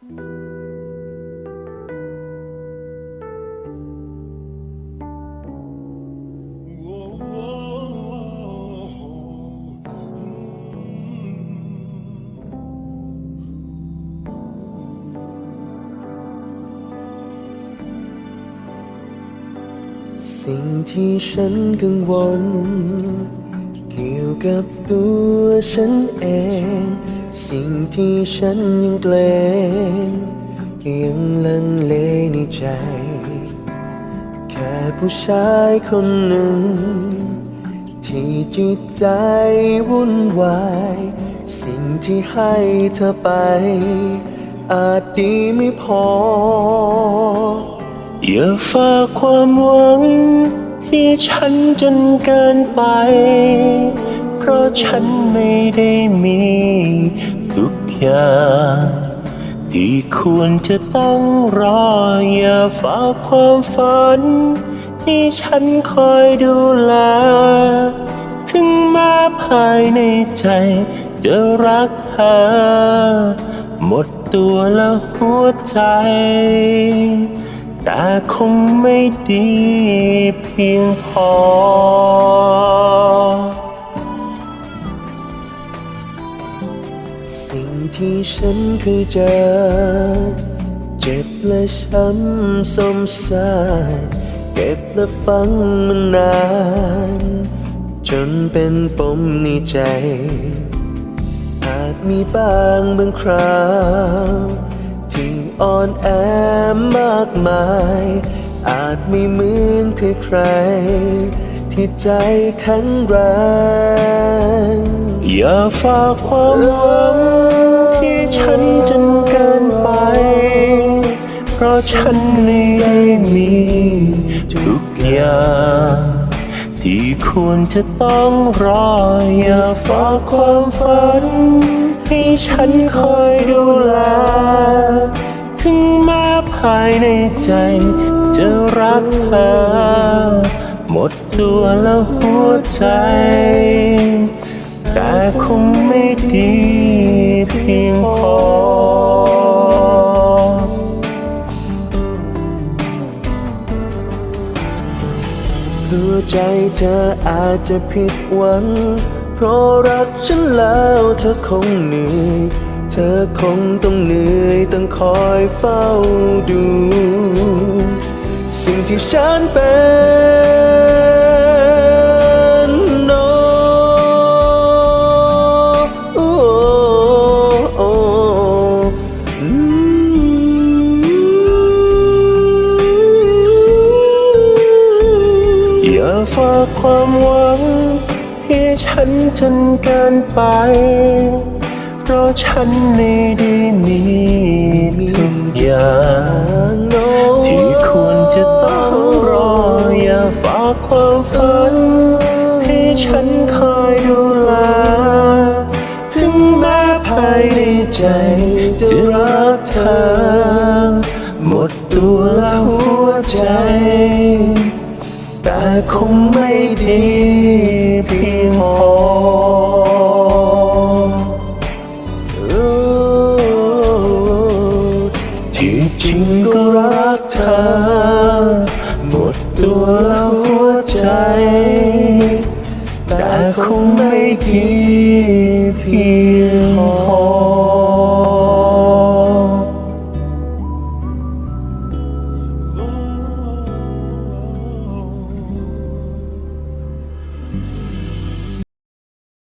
สิ่งที่ฉันกังวล เกี่ยวกับตัวฉันเอง สิ่งที่ฉันยังเกรงยังลังเลในใจ แค่ผู้ชายคนหนึ่ง ที่จิตใจวุ่นวาย สิ่งที่ให้เธอไป อาจดีไม่พอ อย่าฝากความหวังที่ฉันจนเกินไป ฉันไม่ได้มี ทุกอย่างที่ควรจะต้องรอ อย่าฝากความฝัน ที่ฉันคอยดูแล ถึงแม้ภายในใจ จะรักเธอ หมดตัวและหัวใจ แต่คงไม่ดีเพียงพอ ที่ฉันเคยเจอ เจ็บและช้ำสมสารเก็บและฝังมันาน จนเป็นปมในใจ อาจมีบ้างบางคราวที่อ่อนแอมากมาย อาจไม่เหมือนใครๆที่ใจแข็งแรงอย่าฝากความหวัง ฉันจนเกินไป เพราะฉันไม่ได้มีทุกอย่างที่ควรจะต้องรอ อย่าฝากความฝัน ให้ฉันคอยดูแล ถึงแม้ภายในใจจะรักเธอ หมดตัวและหัวใจ แต่คงไม่ดี กลัวใจเธออาจจะผิดหวัง เพราะรักฉันแล้วเธอคงเหนื่อย เธอคงต้องเหนื่อยต้องคอยเฝ้าดู สิ่งที่ฉันเป็น ความหวังให้ฉันจนเกินไป เพราะฉันไม่ได้มีทุกอย่างที่ควรจะต้องรอ อย่าฝากความฝัน ให้ฉันคอยดูแล ถึงแม้ภายในใจจะรักเธอ หมดตัวและหัวใจแต่ คงไม่ดีเพียงพอที่จริงก็รักเธอ หมดตัวและหัวใจ แต่คงไม่ดีเพียงพอ